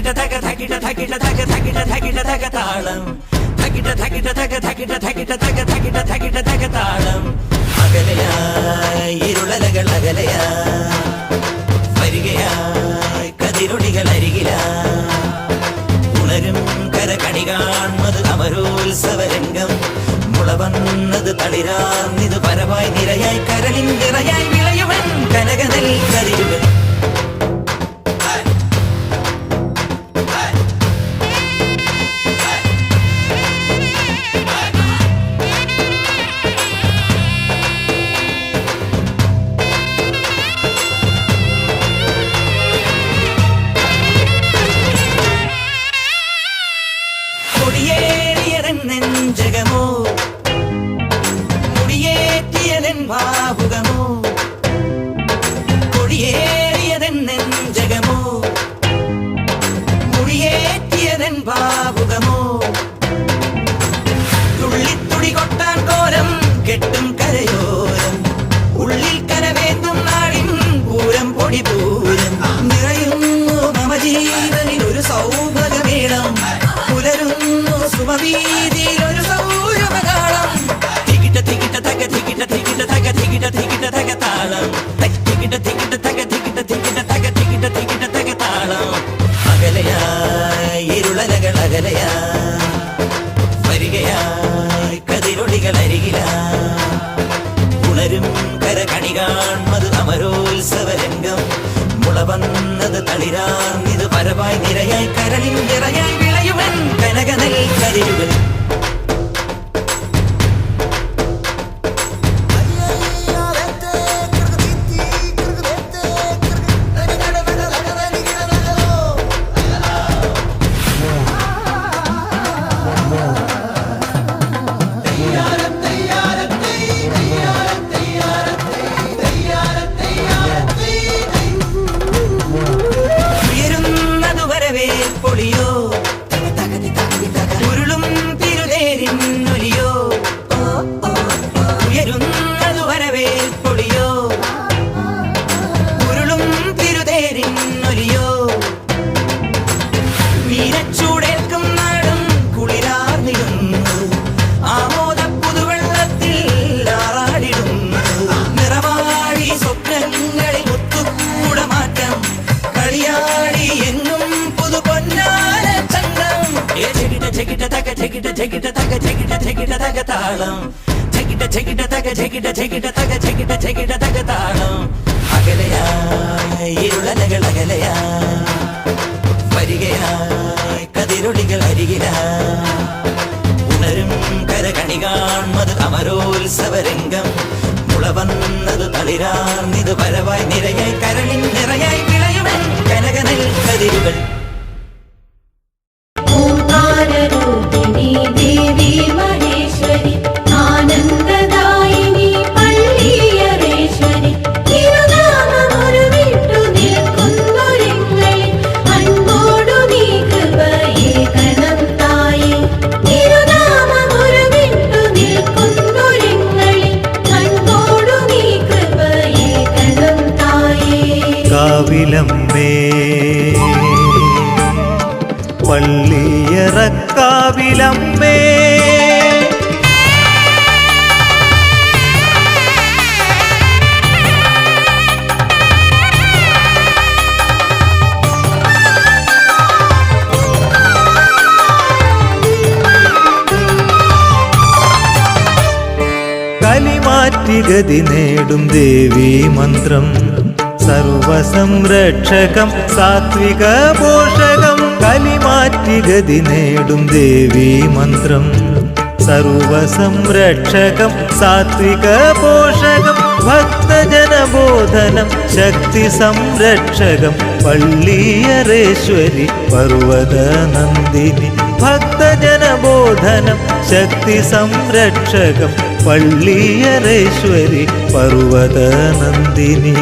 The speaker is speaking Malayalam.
തകിട തക തകിട തകിട തക തകിട തകിട തക താളം. തകിട തകിട തക തകിട തകിട തക തകിട തകിട തക താളം. അകലയായി ഇരുളലകൾ അകലയായി വരികയായി കതിരൊളികൾ അരികിലായി. ഉണരും കരകണി കാൺമത് അമരോത്സവരംഗം. മുളവന്നത് തളിരാർന്നിത് പരമായി നിരയായി കരളിൻ നിറയായി വിളയുവൻ കനകനൽ കതിരുവൻ. കൊടിയേറിയതൻ നെഞ്ചകമോ മുടിയേറ്റിയതൻ ഭാവുകമോ കൊടിയേറിയതൻ നെഞ്ചകമോ മുടിയേറ്റിയതൻ ഭാവുകമോ തുള്ളിത്തുടി കൊട്ടാൻ കോരം കെട്ടും കരയോരം. ഉള്ളിൽ കരവേന്തും നാടിൻ പൂരം പൊടി പൂരം. നിറയുന്നു മമ ജീവനിൽ ഒരു സൗഭഗമേളം പുലരുന്നു സുമവീതിയിൽ ഒരു സൗരഭകാളം തികിട്ട തികിട്ട തക തികിട്ട തികിട്ട തക തികിട്ട തികിട്ട തക താളം. ഉണരും അമരോത്സവരംഗം. പരവായി നിരയായി കരളിൽ നിറയായി വിളയുവൻ കനകനൽ ചെകിട ചെകിട തക ചെകിട ചെകിട തക തക തക തക ഉണരും കരകണി കാൺമത് അമരോത്സവരംഗം. മുളവന്നത് തളിരാർന്നിത് പരവായി നിരയായി കരളിൻ നിറയായി വിളയുവൻ കനകനൽ കാവിലമ്മേ പള്ളിയറക്കാവിലമ്മേ കലിമാറ്റിഗതി നേടും ദേവീ മന്ത്രം. സർവസംരക്ഷകം സാത്വിക പോഷകം കലിമാറ്റിഗതി നേടും ദേവീ മന്ത്രം. സർവസംരക്ഷകം സാത്വിക പോഷകം ഭക്തജനബോധനം ശക്തി സംരക്ഷകം പള്ളിയരേശ്വരി പർവത നന്ദിനി ഭക്തജനബോധനം ശക്തി സംരക്ഷകം பள்ளியரேஸ்வரி பர்வத நந்தினி.